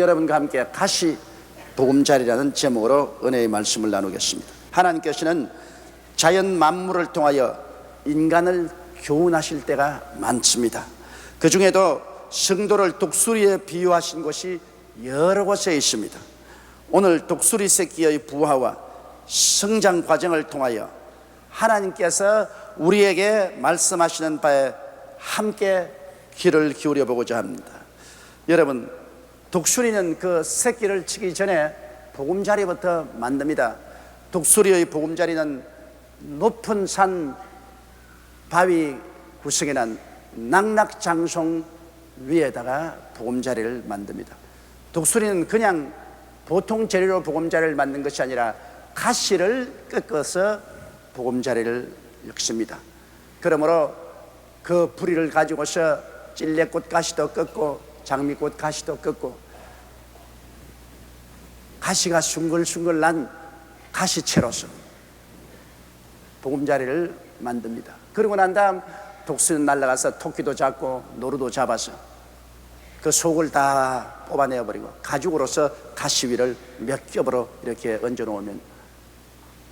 여러분과 함께 가시 보금자리라는 제목으로 은혜의 말씀을 나누겠습니다. 하나님께서는 자연 만물을 통하여 인간을 교훈하실 때가 많습니다. 그 중에도 성도를 독수리에 비유하신 곳이 여러 곳에 있습니다. 오늘 독수리 새끼의 부화와 성장 과정을 통하여 하나님께서 우리에게 말씀하시는 바에 함께 귀를 기울여 보고자 합니다. 여러분, 독수리는 그 새끼를 치기 전에 보금자리부터 만듭니다. 독수리의 보금자리는 높은 산 바위 구석에 난 낙낙장송 위에다가 보금자리를 만듭니다. 독수리는 그냥 보통 재료로 보금자리를 만든 것이 아니라 가시를 꺾어서 보금자리를 엮습니다. 그러므로 그 부리를 가지고서 찔레꽃 가시도 꺾고 장미꽃 가시도 꺾고 가시가 숭글숭글 난 가시채로서 보금자리를 만듭니다. 그러고 난 다음 독수리는 날아가서 토끼도 잡고 노루도 잡아서 그 속을 다 뽑아내어 버리고 가죽으로서 가시 위를 몇 겹으로 이렇게 얹어 놓으면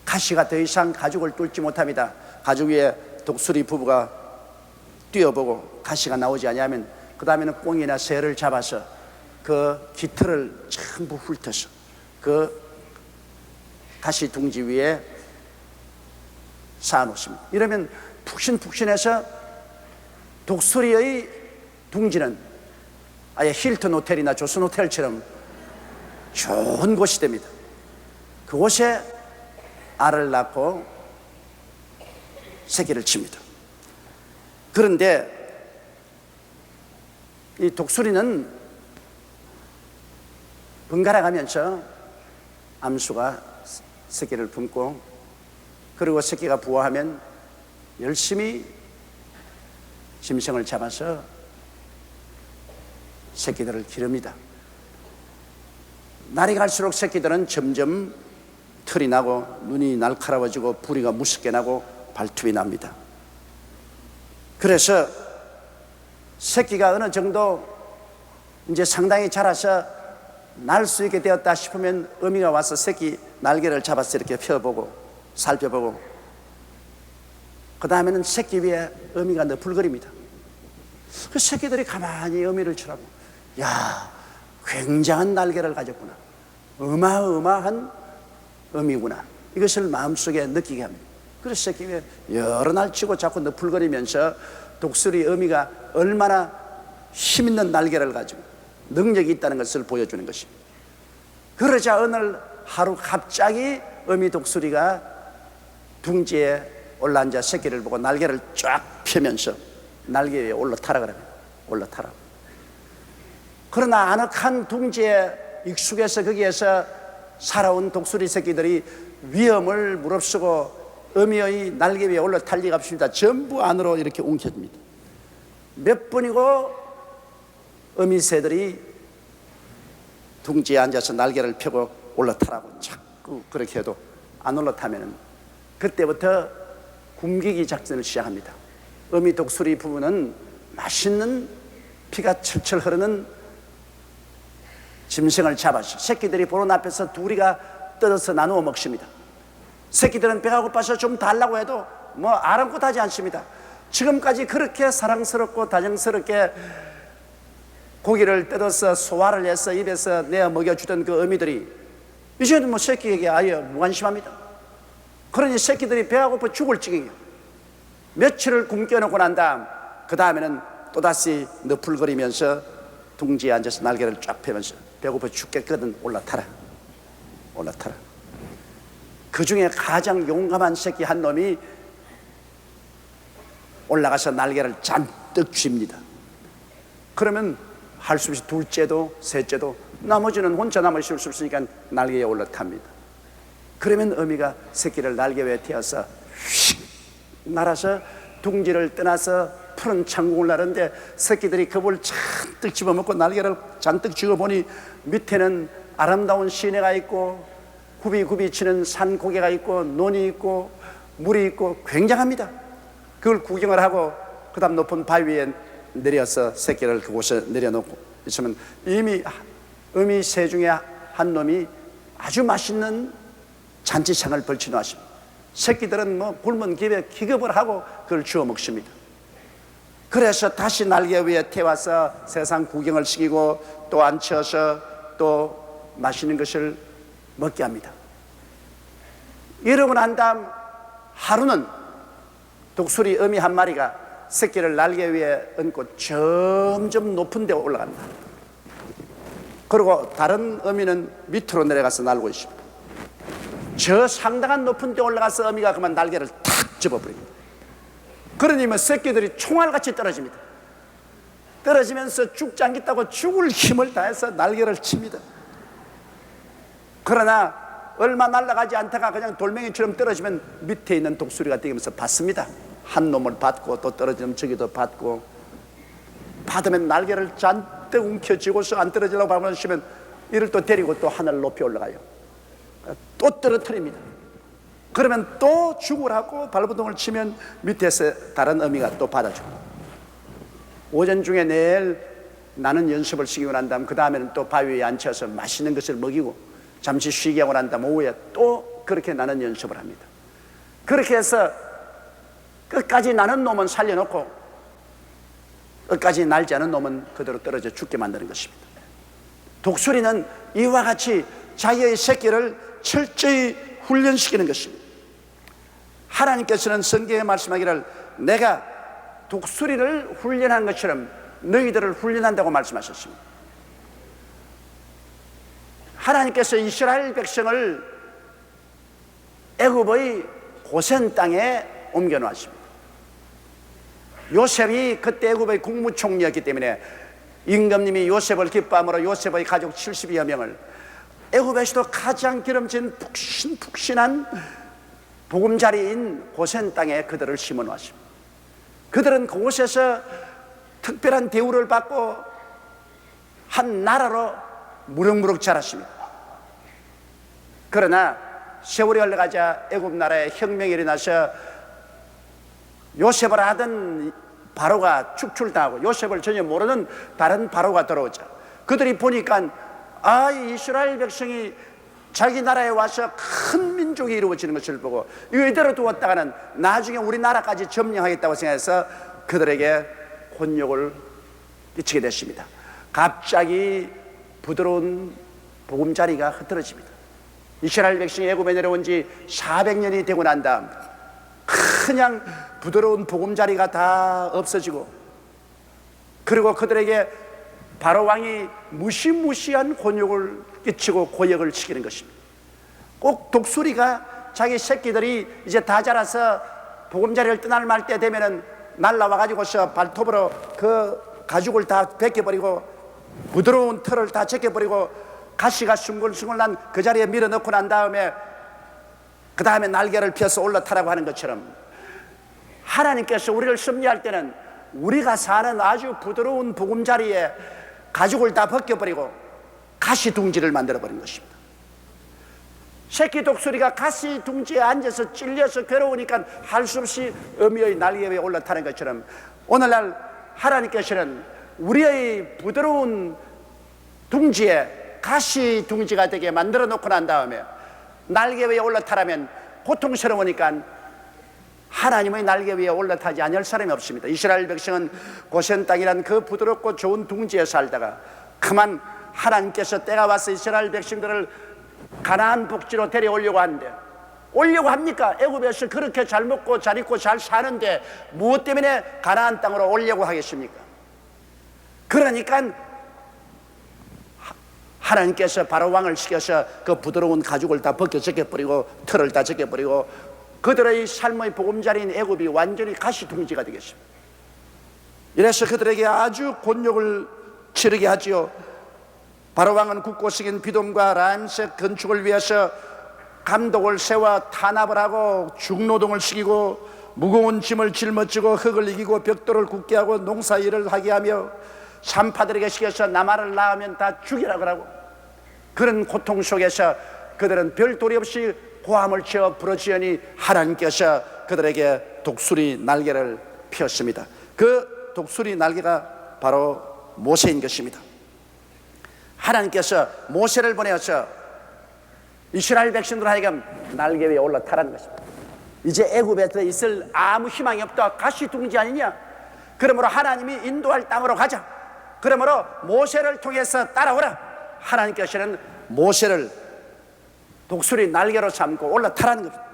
가시가 더 이상 가죽을 뚫지 못합니다. 가죽 위에 독수리 부부가 뛰어보고 가시가 나오지 않냐면 그 다음에는 꽁이나 새를 잡아서 그 깃털을 전부 훑어서 그 가시 둥지 위에 쌓아놓습니다. 이러면 푹신푹신해서 독수리의 둥지는 아예 힐튼 호텔이나 조선 호텔처럼 좋은 곳이 됩니다. 그곳에 알을 낳고 새끼를 칩니다. 그런데 이 독수리는 번갈아 가면서 암수가 새끼를 품고 그리고 새끼가 부화하면 열심히 짐승을 잡아서 새끼들을 기릅니다. 날이 갈수록 새끼들은 점점 털이 나고 눈이 날카로워지고 부리가 무섭게 나고 발톱이 납니다. 그래서 새끼가 어느 정도 이제 상당히 자라서 날 수 있게 되었다 싶으면 어미가 와서 새끼 날개를 잡아서 이렇게 펴보고 살펴보고 그 다음에는 새끼 위에 어미가 너풀거립니다. 그 새끼들이 가만히 어미를 쳐다보고 야 굉장한 날개를 가졌구나 어마어마한 어미구나 이것을 마음속에 느끼게 합니다. 그래서 새끼 위에 여러 날 치고 자꾸 너풀거리면서 독수리 어미가 얼마나 힘 있는 날개를 가지고 능력이 있다는 것을 보여주는 것입니다. 그러자 어느 하루 갑자기 어미 독수리가 둥지에 올라앉아 새끼를 보고 날개를 쫙 펴면서 날개 위에 올라타라 그러면 올라타라. 그러나 아늑한 둥지에 익숙해서 거기에서 살아온 독수리 새끼들이 위험을 무릅쓰고 어미의 날개 위에 올라탈 리가 없습니다. 전부 안으로 이렇게 웅켜집니다. 몇 번이고 어미 새들이 둥지에 앉아서 날개를 펴고 올라타라고 자꾸 그렇게 해도 안 올라타면은 그때부터 굶기기 작전을 시작합니다. 어미 독수리 부부는 맛있는 피가 철철 흐르는 짐승을 잡아서 새끼들이 보는 앞에서 둘이가 뜯어서 나누어 먹습니다. 새끼들은 배가 고파서 좀 달라고 해도 뭐 아랑곳하지 않습니다. 지금까지 그렇게 사랑스럽고 다정스럽게 고기를 뜯어서 소화를 해서 입에서 내어 먹여주던 그 어미들이 이제는 뭐 새끼에게 아예 무관심합니다. 그러니 새끼들이 배가 고파 죽을 지경이에요. 며칠을 굶겨놓고 난 다음 그 다음에는 또다시 너풀거리면서 둥지에 앉아서 날개를 쫙 펴면서 배고파 죽겠거든 올라타라 올라타라 그 중에 가장 용감한 새끼 한 놈이 올라가서 날개를 잔뜩 쥡니다. 그러면 할 수 없이 둘째도 셋째도 나머지는 혼자 남아 있을 수 없으니까 날개에 올라탑니다. 그러면 어미가 새끼를 날개 위에 태워서 휙 날아서 둥지를 떠나서 푸른 창공을 나르는데 새끼들이 그볼 잔뜩 집어먹고 날개를 잔뜩 쥐어보니 밑에는 아름다운 시내가 있고 굽이굽이 치는 산 고개가 있고 논이 있고 물이 있고 굉장합니다. 그걸 구경을 하고 그 다음 높은 바위 위에 내려서 새끼를 그곳에 내려놓고 있으면 이미 어미 새 중에 한 놈이 아주 맛있는 잔치상을 벌쳐 놓았습니다. 새끼들은 뭐 굶은 기에 기겁을 하고 그걸 주워 먹습니다. 그래서 다시 날개 위에 태워서 세상 구경을 시키고 또 앉혀서 또 맛있는 것을 먹게 합니다. 이러고 난 다음 하루는 독수리 어미 한 마리가 새끼를 날개 위에 얹고 점점 높은 데 올라간다. 그리고 다른 어미는 밑으로 내려가서 날고 있습니다. 저 상당한 높은 데 올라가서 어미가 그만 날개를 탁 접어버립니다. 그러니 뭐 새끼들이 총알같이 떨어집니다. 떨어지면서 죽지 않겠다고 죽을 힘을 다해서 날개를 칩니다. 그러나 얼마 날아가지 않다가 그냥 돌멩이처럼 떨어지면 밑에 있는 독수리가 뛰면서 받습니다. 한 놈을 받고 또 떨어지면 저기도 받고 받으면 날개를 잔뜩 움켜쥐고서 안 떨어지려고 발문하시면 이를 또 데리고 또 하늘 높이 올라가요. 또 떨어뜨립니다. 그러면 또 죽으라고 발버둥을 치면 밑에서 다른 어미가 또 받아주고 오전 중에 내일 나는 연습을 시키고 난 다음 그 다음에는 또 바위에 앉혀서 맛있는 것을 먹이고 잠시 쉬게 하고 난 다음 오후에 또 그렇게 나는 연습을 합니다. 그렇게 해서 끝까지 나는 놈은 살려놓고 끝까지 날지 않은 놈은 그대로 떨어져 죽게 만드는 것입니다. 독수리는 이와 같이 자기의 새끼를 철저히 훈련시키는 것입니다. 하나님께서는 성경에 말씀하기를 내가 독수리를 훈련한 것처럼 너희들을 훈련한다고 말씀하셨습니다. 하나님께서 이스라엘 백성을 애굽의 고센 땅에 옮겨 놓았습니다. 요셉이 그때 애굽의 국무총리였기 때문에 임금님이 요셉을 기뻐함으로 요셉의 가족 70여 명을 애굽에서도 가장 기름진 푹신푹신한 보금자리인 고센 땅에 그들을 심어 놓았습니다. 그들은 그곳에서 특별한 대우를 받고 한 나라로 무럭무럭 자랐습니다. 그러나 세월이 흘러가자 애굽 나라에 혁명이 일어나서 요셉을 하던 바로가 축출당하고 요셉을 전혀 모르는 다른 바로가 들어오자 그들이 보니까 아 이스라엘 백성이 자기 나라에 와서 큰 민족이 이루어지는 것을 보고 이대로 두었다가는 나중에 우리나라까지 점령하겠다고 생각해서 그들에게 곤욕을 끼치게 됐습니다. 갑자기 부드러운 보금자리가 흐트러집니다. 이스라엘 백성이 애굽에 내려온 지 400년이 되고 난 다음 그냥 부드러운 보금자리가 다 없어지고 그리고 그들에게 바로 왕이 무시무시한 곤욕을 끼치고 고역을 치기는 것입니다. 꼭 독수리가 자기 새끼들이 이제 다 자라서 보금자리를 떠날 말 때 되면은 날라와 가지고서 발톱으로 그 가죽을 다 벗겨버리고 부드러운 털을 다 제껴버리고 가시가 숭글숭글 난 그 자리에 밀어넣고 난 다음에 그 다음에 날개를 펴서 올라타라고 하는 것처럼 하나님께서 우리를 섭리할 때는 우리가 사는 아주 부드러운 보금자리에 가죽을 다 벗겨버리고 가시 둥지를 만들어버린 것입니다. 새끼 독수리가 가시 둥지에 앉아서 찔려서 괴로우니까 할 수 없이 어미의 날개 위에 올라타는 것처럼 오늘날 하나님께서는 우리의 부드러운 둥지에 가시 둥지가 되게 만들어 놓고 난 다음에 날개 위에 올라타라면 고통스러우니까 하나님의 날개 위에 올라타지 아니할 사람이 없습니다. 이스라엘 백성은 고센 땅이란 그 부드럽고 좋은 둥지에 살다가 그만 하나님께서 때가 와서 이스라엘 백성들을 가나안 복지로 데려오려고 하는데 오려고 합니까? 애굽에서 그렇게 잘 먹고 잘 입고 잘 사는데 무엇 때문에 가나안 땅으로 오려고 하겠습니까? 그러니까 하나님께서 바로 왕을 시켜서 그 부드러운 가죽을 다 벗겨 제껴버리고 털을 다 제껴버리고 그들의 삶의 보금자리인 애굽이 완전히 가시둥지가 되겠습니다. 이래서 그들에게 아주 곤욕을 치르게 하지요. 바로 왕은 굳고 식인 비돔과 라임색 건축을 위해서 감독을 세워 탄압을 하고 중노동을 시키고 무거운 짐을 짊어지고 흙을 이기고 벽돌을 굳게 하고 농사 일을 하게 하며 산파들에게 시켜서 나마를 낳으면 다 죽이라 그러고 그런 고통 속에서 그들은 별도리 없이 고함을 치어 부르짖으니 하나님께서 그들에게 독수리 날개를 피웠습니다. 그 독수리 날개가 바로 모세인 것입니다. 하나님께서 모세를 보내어서 이스라엘 백성들 하여금 날개 위에 올라타라는 것입니다. 이제 애굽에 더 있을 아무 희망이 없다. 가시 둥지 아니냐? 그러므로 하나님이 인도할 땅으로 가자. 그러므로 모세를 통해서 따라오라. 하나님께서는 모세를 독수리 날개로 삼고 올라타라는 겁니다.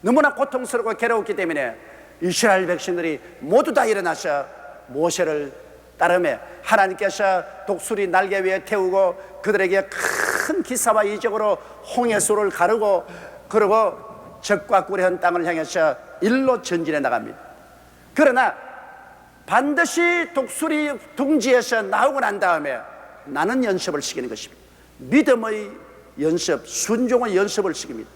너무나 고통스럽고 괴로웠기 때문에 이스라엘 백성들이 모두 다 일어나서 모세를 따르며 하나님께서 독수리 날개 위에 태우고 그들에게 큰 기사와 이적으로 홍해수를 가르고 그리고 적과 꿀의 땅을 향해서 일로 전진해 나갑니다. 그러나 반드시 독수리 둥지에서 나오고 난 다음에 나는 연습을 시키는 것입니다. 믿음의 연습, 순종의 연습을 시킵니다.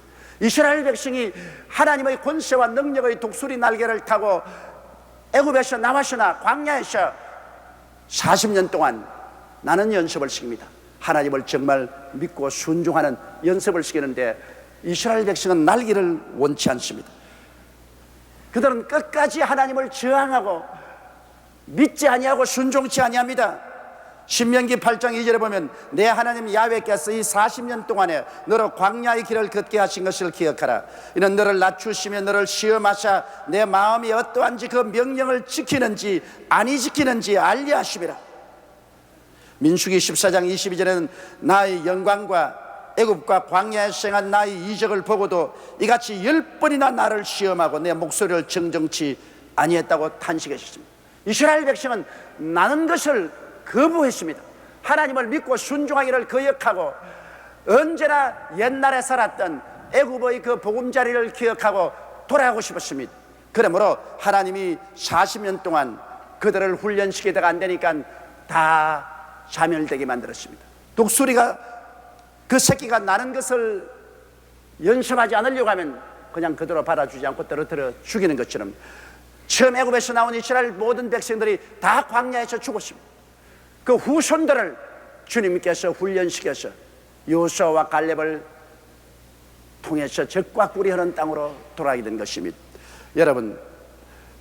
이스라엘 백성이 하나님의 권세와 능력의 독수리 날개를 타고 애굽에서 나와서나 광야에서 40년 동안 나는 연습을 시킵니다. 하나님을 정말 믿고 순종하는 연습을 시키는데 이스라엘 백성은 날개를 원치 않습니다. 그들은 끝까지 하나님을 저항하고 믿지 아니하고 순종치 아니합니다. 신명기 8장 2절에 보면 내 하나님 야훼께서 이 40년 동안에 너를 광야의 길을 걷게 하신 것을 기억하라. 이는 너를 낮추시며 너를 시험하사 내 마음이 어떠한지 그 명령을 지키는지 아니 지키는지 알게 하시리라. 민수기 14장 22절에는 나의 영광과 애굽과 광야에 생한 나의 이적을 보고도 이같이 열 번이나 나를 시험하고 내 목소리를 정정치 아니했다고 탄식하셨습니다. 이스라엘 백성은 나는 것을 거부했습니다. 하나님을 믿고 순종하기를 거역하고 언제나 옛날에 살았던 애굽의 그 보금자리를 기억하고 돌아가고 싶었습니다. 그러므로 하나님이 40년 동안 그들을 훈련시키다가 안 되니까 다 자멸되게 만들었습니다. 독수리가 그 새끼가 나는 것을 연습하지 않으려고 하면 그냥 그대로 받아주지 않고 떨어뜨려 죽이는 것처럼 처음 애굽에서 나온 이스라엘 모든 백성들이 다 광야에서 죽었습니다. 그 후손들을 주님께서 훈련시켜서 요수아와 갈렙을 통해서 적과 꿀이 흐르는 땅으로 돌아가게 된 것입니다. 여러분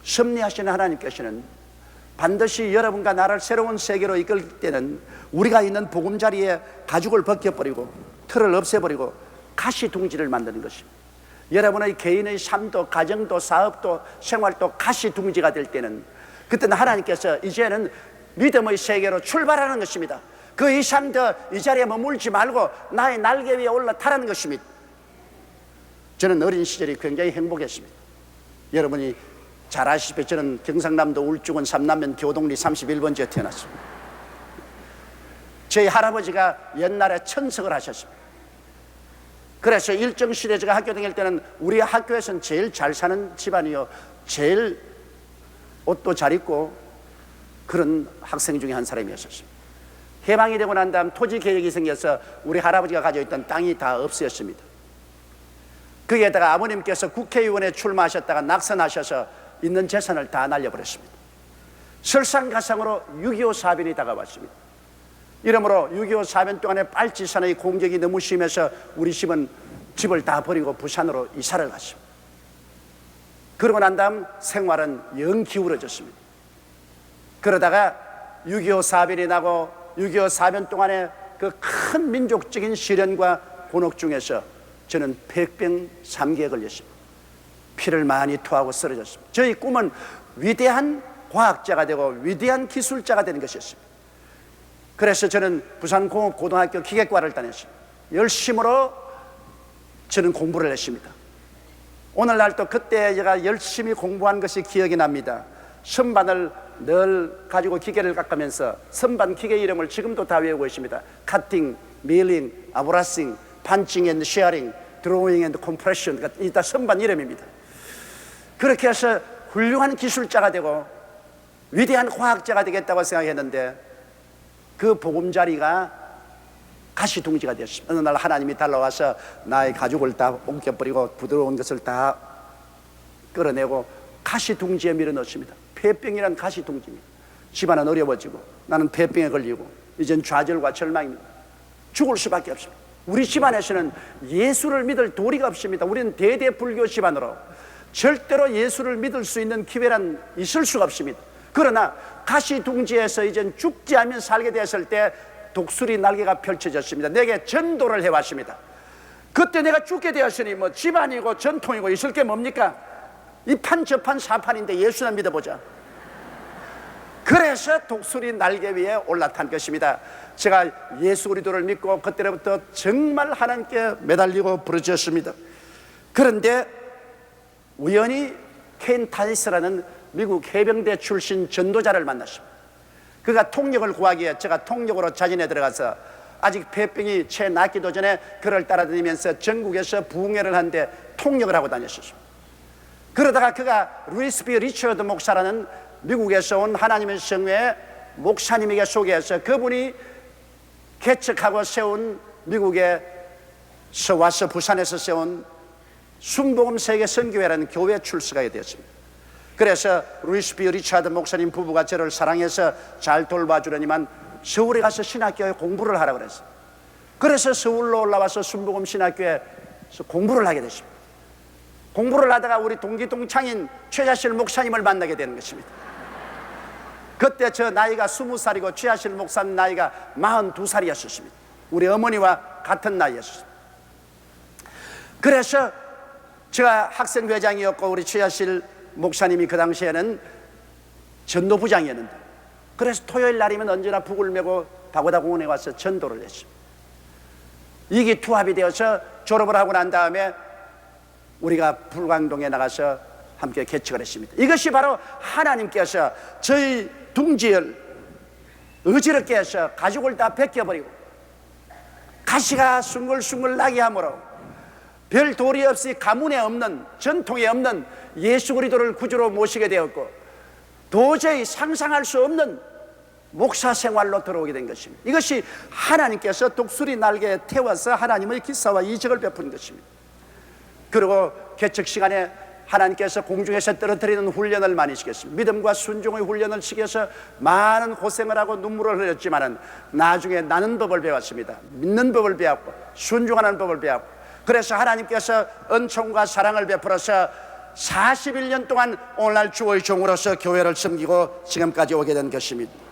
섭리하시는 하나님께서는 반드시 여러분과 나를 새로운 세계로 이끌 때는 우리가 있는 보금자리에 가죽을 벗겨버리고 틀을 없애버리고 가시둥지를 만드는 것입니다. 여러분의 개인의 삶도 가정도 사업도 생활도 가시둥지가 될 때는 그때는 하나님께서 이제는 믿음의 세계로 출발하는 것입니다. 그 이상 더 이 자리에 머물지 말고 나의 날개 위에 올라타라는 것입니다. 저는 어린 시절이 굉장히 행복했습니다. 여러분이 잘 아시다시피 저는 경상남도 울주군 삼남면 교동리 31번지에 태어났습니다. 저희 할아버지가 옛날에 천석을 하셨습니다. 그래서 일정 시대 제가 학교 다닐 때는 우리 학교에서는 제일 잘 사는 집안이요. 제일 옷도 잘 입고 그런 학생 중에 한 사람이었습니다. 해방이 되고 난 다음 토지 계획이 생겨서 우리 할아버지가 가지고 있던 땅이 다 없어졌습니다. 거기에다가 아버님께서 국회의원에 출마하셨다가 낙선하셔서 있는 재산을 다 날려버렸습니다. 설상가상으로 6.25 사변이 다가왔습니다. 이러므로 6.25 사변 동안에 빨치산의 공격이 너무 심해서 우리 집은 집을 다 버리고 부산으로 이사를 갔습니다. 그러고 난 다음 생활은 영 기울어졌습니다. 그러다가 6.25 사변이 나고 6.25 사변 동안에 그 큰 민족적인 시련과 곤혹 중에서 저는 폐병 3개에 걸렸습니다. 피를 많이 토하고 쓰러졌습니다. 저희 꿈은 위대한 과학자가 되고 위대한 기술자가 되는 것이었습니다. 그래서 저는 부산공업고등학교 기계과를 다녔습니다. 열심으로 저는 공부를 했습니다. 오늘날 또 그때 제가 열심히 공부한 것이 기억이 납니다. 선반을 늘 가지고 기계를 깎으면서 선반 기계 이름을 지금도 다 외우고 있습니다. 카팅, 밀링, 아브라싱, 판칭 앤 쉐어링, 드로잉 앤 컴프레션 이다 선반 이름입니다. 그렇게 해서 훌륭한 기술자가 되고 위대한 과학자가 되겠다고 생각했는데 그 보금자리가 가시둥지가 되었습니다. 어느 날 하나님이 달라와서 나의 가죽을 다 옮겨버리고 부드러운 것을 다 끌어내고 가시둥지에 밀어넣습니다. 폐병이란 가시둥지입니다. 집안은 어려워지고 나는 폐병에 걸리고 이젠 좌절과 절망입니다. 죽을 수밖에 없습니다. 우리 집안에서는 예수를 믿을 도리가 없습니다. 우리는 대대 불교 집안으로 절대로 예수를 믿을 수 있는 기회란 있을 수가 없습니다. 그러나 가시둥지에서 이젠 죽지 않으면 살게 되었을 때 독수리 날개가 펼쳐졌습니다. 내게 전도를 해왔습니다. 그때 내가 죽게 되었으니 뭐 집안이고 전통이고 있을 게 뭡니까? 이 판 저 판 사판인데 예수나 믿어보자. 그래서 독수리 날개 위에 올라탄 것입니다. 제가 예수 그리스도를 믿고 그때부터 정말 하나님께 매달리고 부르짖었습니다. 그런데 우연히 켄 타이스라는 미국 해병대 출신 전도자를 만났습니다. 그가 통역을 구하기 위해 제가 통역으로 자진해 들어가서 아직 폐병이 채 낫기도 전에 그를 따라다니면서 전국에서 부흥회를 하는데 통역을 하고 다녔었습니다. 그러다가 그가 루이스비 리처드 목사라는 미국에서 온 하나님의 성회 목사님에게 소개해서 그분이 개척하고 세운 미국에서 와서 부산에서 세운 순복음 세계 선교회라는 교회 출석하게 되었습니다. 그래서 루이스비 리차드 목사님 부부가 저를 사랑해서 잘 돌봐주려니만 서울에 가서 신학교에 공부를 하라 그랬어요. 그래서 서울로 올라와서 순복음 신학교에서 공부를 하게 됐습니다. 공부를 하다가 우리 동기 동창인 최자실 목사님을 만나게 되는 것입니다. 그때 저 나이가 스무 살이고 최하실 목사님 나이가 마흔두 살이었습니다. 우리 어머니와 같은 나이였습니다. 그래서 제가 학생회장이었고 우리 최하실 목사님이 그 당시에는 전도부장이었는데 그래서 토요일 날이면 언제나 북을 메고 바고다 공원에 와서 전도를 했습니다. 이게 투합이 되어서 졸업을 하고 난 다음에 우리가 불광동에 나가서 함께 개척을 했습니다. 이것이 바로 하나님께서 저희 둥지를 어지럽게 해서 가죽을 다 벗겨버리고 가시가 숭글숭글 나게 함으로 별 도리 없이 가문에 없는 전통에 없는 예수 그리스도를 구주로 모시게 되었고 도저히 상상할 수 없는 목사 생활로 들어오게 된 것입니다. 이것이 하나님께서 독수리 날개에 태워서 하나님의 기사와 이적을 베푸는 것입니다. 그리고 개척 시간에 하나님께서 공중에서 떨어뜨리는 훈련을 많이 시켰습니다. 믿음과 순종의 훈련을 시켜서 많은 고생을 하고 눈물을 흘렸지만은 나중에 나는 법을 배웠습니다. 믿는 법을 배웠고 순종하는 법을 배웠고 그래서 하나님께서 은총과 사랑을 베풀어서 41년 동안 오늘날 주의 종으로서 교회를 섬기고 지금까지 오게 된 것입니다.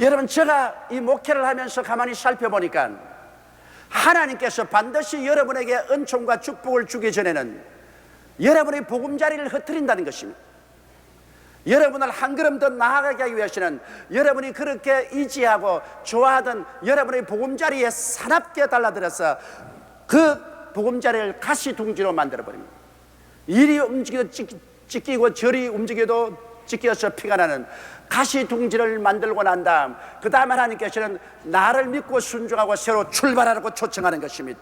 여러분 제가 이 목회를 하면서 가만히 살펴보니까 하나님께서 반드시 여러분에게 은총과 축복을 주기 전에는 여러분의 보금자리를 흩트린다는 것입니다. 여러분을 한 걸음 더 나아가게 하기 위해서는 여러분이 그렇게 의지하고 좋아하던 여러분의 보금자리에 사납게 달라들어서 그 보금자리를 가시둥지로 만들어버립니다. 이리 움직여도 찢기고 저리 움직여도 찢겨서 피가 나는 가시둥지를 만들고 난 다음 그 다음 하나님께서는 나를 믿고 순종하고 새로 출발하라고 초청하는 것입니다.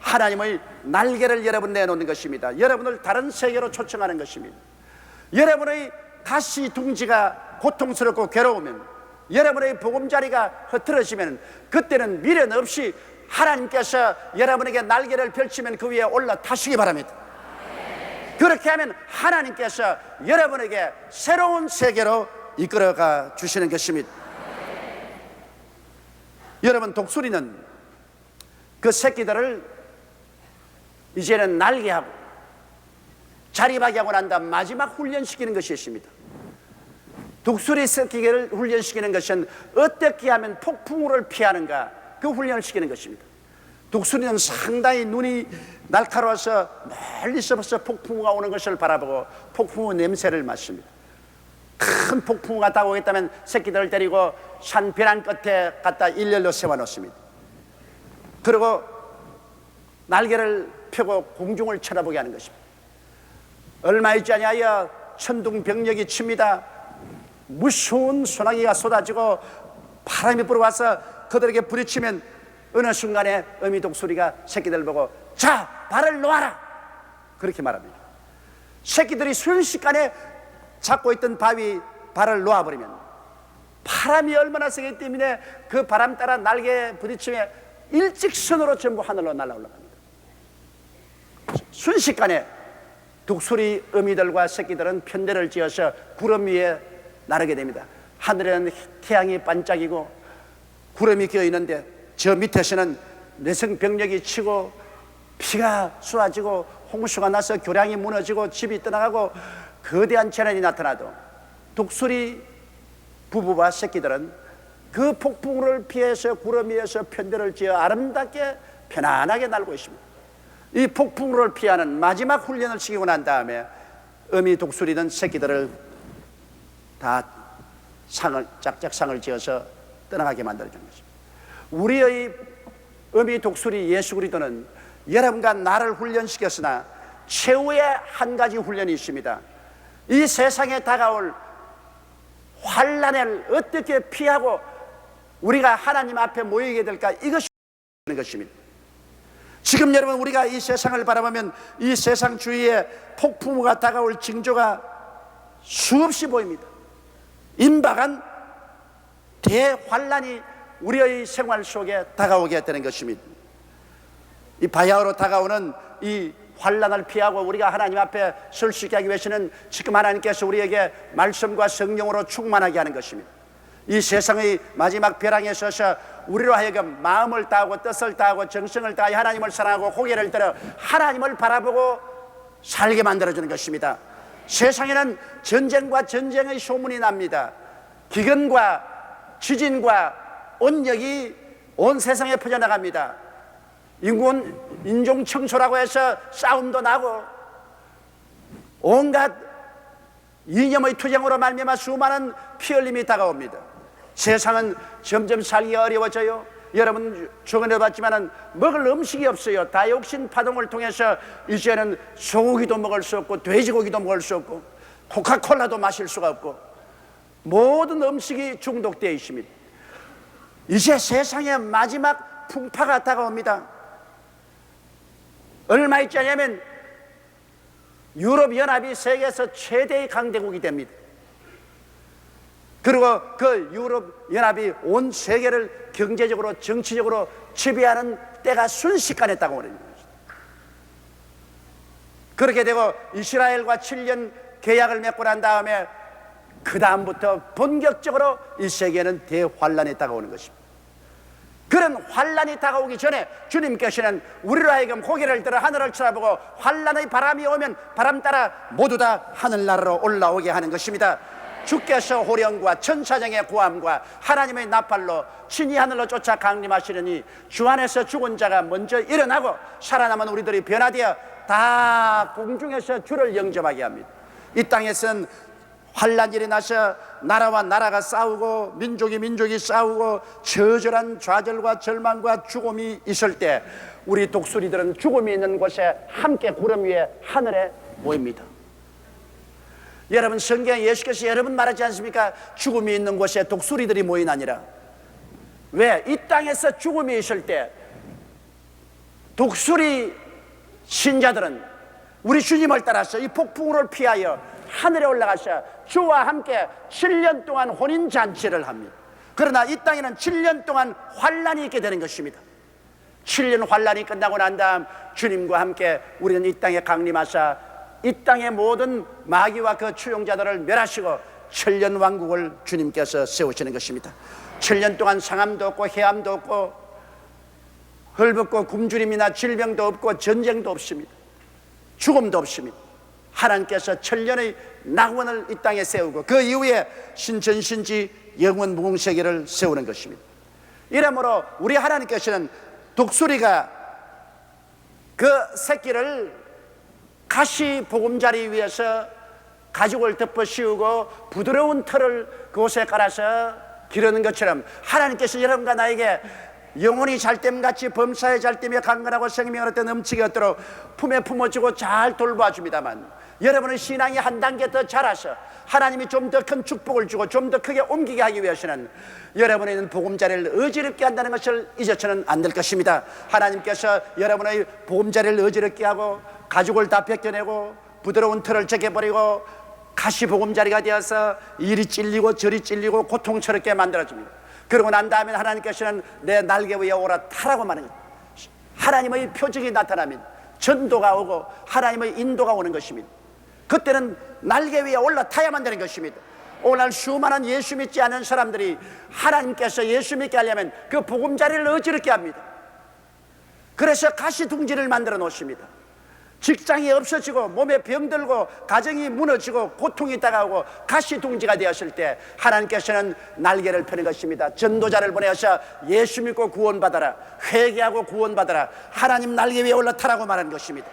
하나님의 날개를 여러분 내놓는 것입니다. 여러분을 다른 세계로 초청하는 것입니다. 여러분의 가시 둥지가 고통스럽고 괴로우면 여러분의 보금자리가 흐트러지면 그때는 미련 없이 하나님께서 여러분에게 날개를 펼치면 그 위에 올라타시기 바랍니다. 그렇게 하면 하나님께서 여러분에게 새로운 세계로 이끌어가 주시는 것입니다. 여러분 독수리는 그 새끼들을 이제는 날개하고 자리박이 하고 난 다음 마지막 훈련시키는 것이 있습니다. 독수리 새끼를 훈련시키는 것은 어떻게 하면 폭풍우를 피하는가 그 훈련을 시키는 것입니다. 독수리는 상당히 눈이 날카로워서 멀리서부터 폭풍우가 오는 것을 바라보고 폭풍우 냄새를 맡습니다. 큰 폭풍우가 다가오겠다면 새끼들을 데리고 산 벼랑 끝에 갖다 일렬로 세워놓습니다. 그리고 날개를 펴고 공중을 쳐다보게 하는 것입니다. 얼마 있지 아니하여 천둥 병력이 칩니다. 무서운 소나기가 쏟아지고 바람이 불어와서 그들에게 부딪히면 어느 순간에 어미 독수리가 새끼들 보고 자 발을 놓아라 그렇게 말합니다. 새끼들이 순식간에 잡고 있던 바위 발을 놓아버리면 바람이 얼마나 세기 때문에 그 바람 따라 날개에 부딪히며 일직선으로 전부 하늘로 날아 올라갑니다. 순식간에 독수리 어미들과 새끼들은 편대를 지어서 구름 위에 나르게 됩니다. 하늘에는 태양이 반짝이고 구름이 끼어 있는데 저 밑에서는 내성 병력이 치고 피가 쏟아지고 홍수가 나서 교량이 무너지고 집이 떠나가고 거대한 재난이 나타나도 독수리 부부와 새끼들은 그 폭풍을 피해서 구름 위에서 편대를 지어 아름답게 편안하게 날고 있습니다. 이 폭풍우를 피하는 마지막 훈련을 시키고 난 다음에 어미 독수리는 새끼들을 다 상을 짝짝 상을 지어서 떠나가게 만들어주는 것입니다. 우리의 어미 독수리 예수 그리스도는 여러분과 나를 훈련시켰으나 최후의 한 가지 훈련이 있습니다. 이 세상에 다가올 환란을 어떻게 피하고 우리가 하나님 앞에 모이게 될까 이것이 것입니다. 지금 여러분 우리가 이 세상을 바라보면 이 세상 주위에 폭풍우가 다가올 징조가 수없이 보입니다. 임박한 대환란이 우리의 생활 속에 다가오게 되는 것입니다. 이 바야흐로 다가오는 이 환란을 피하고 우리가 하나님 앞에 설 수 있게 하기 위해서는 지금 하나님께서 우리에게 말씀과 성령으로 충만하게 하는 것입니다. 이 세상의 마지막 벼랑에 서서 우리로 하여금 마음을 다하고 뜻을 다하고 정성을 다하여 하나님을 사랑하고 고개를 들어 하나님을 바라보고 살게 만들어주는 것입니다. 세상에는 전쟁과 전쟁의 소문이 납니다. 기근과 지진과 온역이 온 세상에 퍼져나갑니다. 인군 인종 청소라고 해서 싸움도 나고 온갖 이념의 투쟁으로 말미암아 수많은 피 흘림이 다가옵니다. 세상은 점점 살기가 어려워져요. 여러분 최근에 봤지만은 먹을 음식이 없어요. 다육신 파동을 통해서 이제는 소고기도 먹을 수 없고 돼지고기도 먹을 수 없고 코카콜라도 마실 수가 없고 모든 음식이 중독되어 있습니다. 이제 세상의 마지막 풍파가 다가옵니다. 얼마 있지 않냐면 유럽 연합이 세계에서 최대의 강대국이 됩니다. 그리고 그 유럽 연합이 온 세계를 경제적으로 정치적으로 지배하는 때가 순식간에 다가오는 것입니다. 그렇게 되고 이스라엘과 7년 계약을 맺고 난 다음에 그 다음부터 본격적으로 이 세계는 대환란이 다가오는 것입니다. 그런 환란이 다가오기 전에 주님께서는 우리로 하여금 고개를 들어 하늘을 쳐다보고 환란의 바람이 오면 바람 따라 모두 다 하늘나라로 올라오게 하는 것입니다. 주께서 호령과 천사장의 구함과 하나님의 나팔로 신이 하늘로 쫓아 강림하시느니 주 안에서 죽은 자가 먼저 일어나고 살아남은 우리들이 변화되어 다 공중에서 주를 영접하게 합니다. 이 땅에서는 환란일이 나서 나라와 나라가 싸우고 민족이 민족이 싸우고 처절한 좌절과 절망과 죽음이 있을 때 우리 독수리들은 죽음이 있는 곳에 함께 구름 위에 하늘에 모입니다. 여러분 성경에 예수께서 여러 번 말하지 않습니까? 죽음이 있는 곳에 독수리들이 모이나니라. 왜? 이 땅에서 죽음이 있을 때 독수리 신자들은 우리 주님을 따라서 이 폭풍우를 피하여 하늘에 올라가서 주와 함께 7년 동안 혼인 잔치를 합니다. 그러나 이 땅에는 7년 동안 환란이 있게 되는 것입니다. 7년 환란이 끝나고 난 다음 주님과 함께 우리는 이 땅에 강림하사 이 땅의 모든 마귀와 그 추용자들을 멸하시고 7년 왕국을 주님께서 세우시는 것입니다. 7년 동안 상함도 없고 해함도 없고 헐벗고 굶주림이나 질병도 없고 전쟁도 없습니다. 죽음도 없습니다. 하나님께서 천년의 낙원을 이 땅에 세우고 그 이후에 신천신지 영원 무궁세계를 세우는 것입니다. 이러므로 우리 하나님께서는 독수리가 그 새끼를 가시 보금자리 위에서 가죽을 덮어 씌우고 부드러운 털을 그곳에 깔아서 기르는 것처럼 하나님께서 여러분과 나에게 영혼이 잘됨 같이 범사에 잘됨에 강건하고 생명을 얻되 넘치게 얻도록 품에 품어주고 잘 돌봐줍니다만 여러분의 신앙이 한 단계 더 자라서 하나님이 좀 더 큰 축복을 주고 좀 더 크게 옮기게 하기 위해서는 여러분의 보금자리를 어지럽게 한다는 것을 잊어서는 안 될 것입니다. 하나님께서 여러분의 보금자리를 어지럽게 하고 가죽을 다 벗겨내고 부드러운 털을 제껴버리고 가시 보금자리가 되어서 이리 찔리고 저리 찔리고 고통스럽게 만들어줍니다. 그러고 난 다음에 하나님께서는 내 날개 위에 올라타라고 말합니다. 하나님의 표적이 나타나면 전도가 오고 하나님의 인도가 오는 것입니다. 그때는 날개 위에 올라타야만 되는 것입니다. 오늘 수많은 예수 믿지 않은 사람들이 하나님께서 예수 믿게 하려면 그 보금자리를 어지럽게 합니다. 그래서 가시 둥지를 만들어 놓습니다. 직장이 없어지고 몸에 병들고 가정이 무너지고 고통이 다가오고 가시둥지가 되었을 때 하나님께서는 날개를 펴는 것입니다. 전도자를 보내서 예수 믿고 구원받아라. 회개하고 구원받아라. 하나님 날개 위에 올라타라고 말하는 것입니다.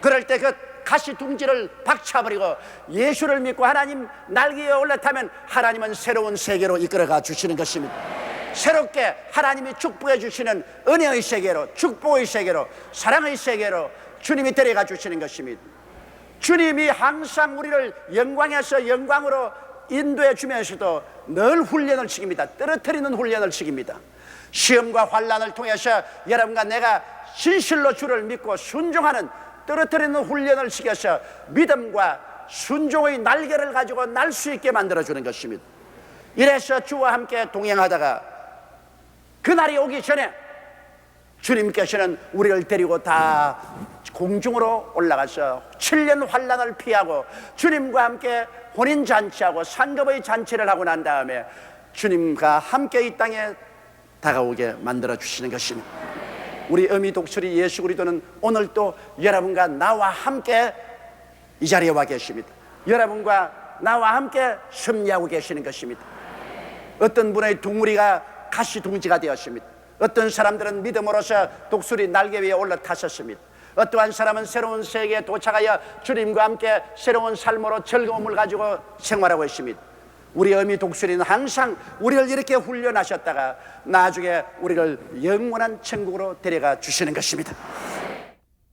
그럴 때 그 가시둥지를 박차버리고 예수를 믿고 하나님 날개에 올라타면 하나님은 새로운 세계로 이끌어가 주시는 것입니다. 새롭게 하나님이 축복해 주시는 은혜의 세계로 축복의 세계로 사랑의 세계로 주님이 데려가 주시는 것입니다. 주님이 항상 우리를 영광에서 영광으로 인도해 주면서도 늘 훈련을 시킵니다. 떨어뜨리는 훈련을 시킵니다. 시험과 환란을 통해서 여러분과 내가 진실로 주를 믿고 순종하는 떨어뜨리는 훈련을 시켜서 믿음과 순종의 날개를 가지고 날 수 있게 만들어 주는 것입니다. 이래서 주와 함께 동행하다가 그날이 오기 전에 주님께서는 우리를 데리고 다 공중으로 올라가서 7년 환란을 피하고 주님과 함께 혼인 잔치하고 상급의 잔치를 하고 난 다음에 주님과 함께 이 땅에 다가오게 만들어 주시는 것입니다. 우리 어미 독수리 예수 그리스도는 오늘 또 여러분과 나와 함께 이 자리에 와 계십니다. 여러분과 나와 함께 섭리하고 계시는 것입니다. 어떤 분의 둥우리가 가시 둥지가 되었습니다. 어떤 사람들은 믿음으로서 독수리 날개 위에 올라탔었습니다. 어떠한 사람은 새로운 세계에 도착하여 주님과 함께 새로운 삶으로 즐거움을 가지고 생활하고 있습니다. 우리 어미 독수리는 항상 우리를 이렇게 훈련하셨다가 나중에 우리를 영원한 천국으로 데려가 주시는 것입니다.